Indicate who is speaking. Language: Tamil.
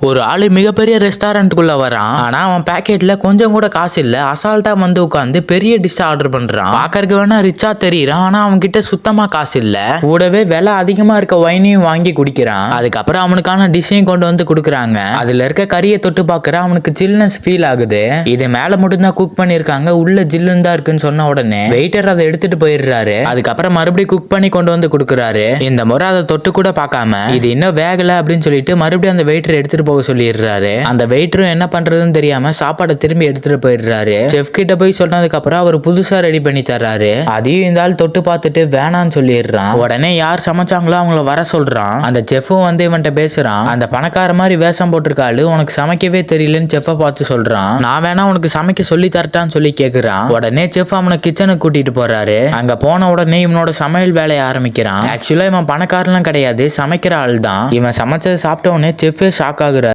Speaker 1: ஒரு ஆளு மிகப்பெரிய ரெஸ்டாரண்ட்டுக்குள்ள வரான். ஆனா அவன் பாக்கெட்ல கொஞ்சம் கூட காசு இல்ல. அசால்ட்டா வந்து உட்காந்து பெரிய டிஷ் ஆர்டர் பண்றான். பாக்கறதுக்கு வேணா ரிச்சா தெரியறான். ஆனா அவன் கிட்ட சுத்தமா காசு இல்ல. கூடவே விலை அதிகமா இருக்க ஒயினையும் வாங்கி குடிக்கிறான். அதுக்கப்புறம் அவனுக்கான டிஷ்ஷையும் கொண்டு வந்து கொடுக்குறாங்க. அதுல இருக்க கறியை தொட்டு பார்க்குற அவனுக்கு சில்னஸ் ஃபீல் ஆகுது. இது மேல மட்டும்தான் குக் பண்ணிருக்காங்க உள்ள ஜில்லுன்னு தான் இருக்குன்னு சொன்ன உடனே வெயிட்டர் அதை எடுத்துட்டு போயிடுறாரு. அதுக்கப்புறம் மறுபடியும் குக் பண்ணி கொண்டு வந்து கொடுக்குறாரு. இந்த முறை அதை தொட்டு கூட பார்க்காம இது இன்னும் வேகல அப்படின்னு சொல்லிட்டு மறுபடியும் அந்த வெயிட்டர் எடுத்துட்டு போக சொல்லிடுறாரு. அந்த வெயிட்டரும் என்ன பண்றதுன்னு தெரியாம சாப்பாடை திரும்பி எடுத்துட்டு போயிடுறாரு. செஃப் கிட்ட போய் சொன்னதுக்கு அப்புறம் அவர் புதுசா ரெடி பண்ணி தர்றாரு. அதையும் இந்த ஆள் தொட்டு பார்த்துட்டு வேணான்னு சொல்லிடுறான். உடனே யார் சமைச்சாங்களோ அவங்கள வர சொல்றான். அந்த செஃப்பும் வந்து இவன்கிட்ட பேசுறான். அந்த பணக்கார மாதிரி வேஷம் போட்டிருக்காளு உனக்கு சமைக்கவே தெரியலன்னு செஃப்பை பார்த்து சொல்றான். நான் வேணா உனக்கு சமைக்க சொல்லி தரட்டான்னு சொல்லி கேக்குறான். உடனே செஃப் அவனை கிச்சனுக்கு கூட்டிட்டு போறாரு. அங்க போன உடனே இவனோட சமையல் வேலையை ஆரம்பிக்கிறான். ஆக்சுவலா இவன் பணக்காரன்லாம் கிடையாது சமைக்கிற ஆள் தான் இவன் சமைச்சதை சாப்பிட்ட உடனே செஃப்பே ஷாக்